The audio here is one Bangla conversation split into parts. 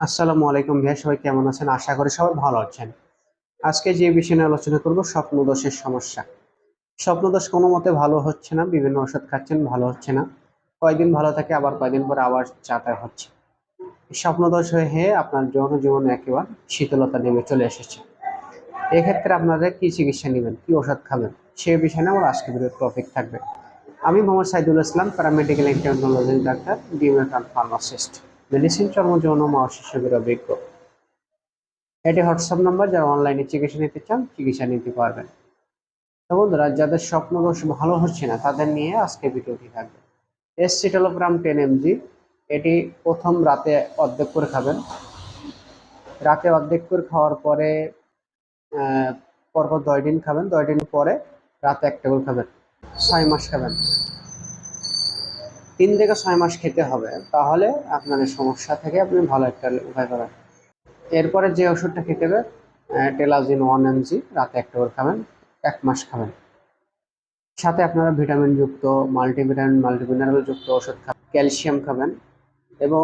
আসসালামু আলাইকুম ভাইয়া, সবাই কেমন আছেন? আশা করি সবাই ভালো আছেন। আজকে যে বিষয় নিয়ে আলোচনা করব, স্বপ্নদোষের সমস্যা। স্বপ্নদোষ কোনো মতে ভালো হচ্ছে না, বিভিন্ন ওষুধ খাচ্ছেন, ভালো হচ্ছে না। কয়দিন ভালো থাকে, আবার কয়দিন পরে আবার চাপে হচ্ছে। স্বপ্নদোষ হয়ে আপনার জনজীবনে একেবারে শীতলতা নেমে চলে এসেছে। এক্ষেত্রে আপনারা কি চিকিৎসা নেবেন, কি ওষুধ খাবেন, সে বিষয়ে নিয়ে আমার আজকে ভিডিওর টপিক থাকবে। আমি মোহাম্মদ সাইদুল ইসলাম প্যারামেডিক্যাল ইন্টারনোলজি ডাক্তার ডিমেটাল ফার্মাসিস্ট মেডিসিন চর্মযৌন মহাশিষ্যের অভিজ্ঞ। এটি হোয়াটসঅ্যাপ নাম্বার যারা অনলাইনে চিকিৎসা নিতে চান, চিকিৎসা নিতে পারবেন। তো বন্ধুরা, যাদের স্বপ্নদোষ ভালো হচ্ছে না, তাদের নিয়ে আজকে ভিডিওটি থাকবে। এস সিটোলোগ্রাম টেন এমজি এটি প্রথম রাতে অর্ধেক করে খাবেন। রাতে অর্ধেক করে খাওয়ার পরে পরপর দশ দিন খাবেন। দশ দিন পরে রাতে এক টেবিল খাবেন। ছয় মাস খাবেন। তিন থেকে ছয় মাস খেতে হবে, তাহলে আপনার সমস্যা থেকে আপনি ভালো একটা উপায় পাবেন। এরপরে যে ওষুধটা খেতে হবে টেলাজিন ওয়ান এমজি, রাতে একটা করে খাবেন, এক মাস খাবেন। সাথে আপনারা ভিটামিন যুক্ত, মাল্টিভিটামিন, মাল্টিমিনারেল যুক্ত ওষুধ খাবেন, ক্যালসিয়াম খাবেন এবং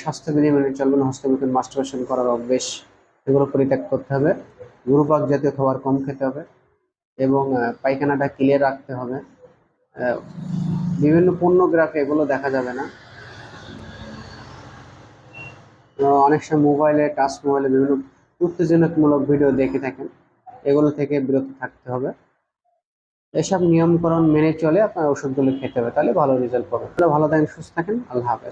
স্বাস্থ্যবিধি মেনে চলবেন হস্তমিথুন মাস্টারবেশন করার অভ্যেস এগুলো পরিত্যাগ করতে হবে। গুরুপাক জাতীয় খাবার কম খেতে হবে এবং পায়খানাটা ক্লিয়ার রাখতে হবে। বিভিন্ন পণ্যগ্রাফি এগুলো দেখা যাবে না। অনেক সময় মোবাইলে, টাচ মোবাইলে বিভিন্ন উত্তেজনামূলক ভিডিও দেখে থাকেন। এগুলো থেকে বিরত থাকতে হবে। এসব নিয়মকরণ মেনে চলে আপনার ওষুধগুলো খেতে হবে, তাহলে ভালো রেজাল্ট পাবেন। ভালো থাকেন, সুস্থ থাকেন, আল্লাহ হাফেজ।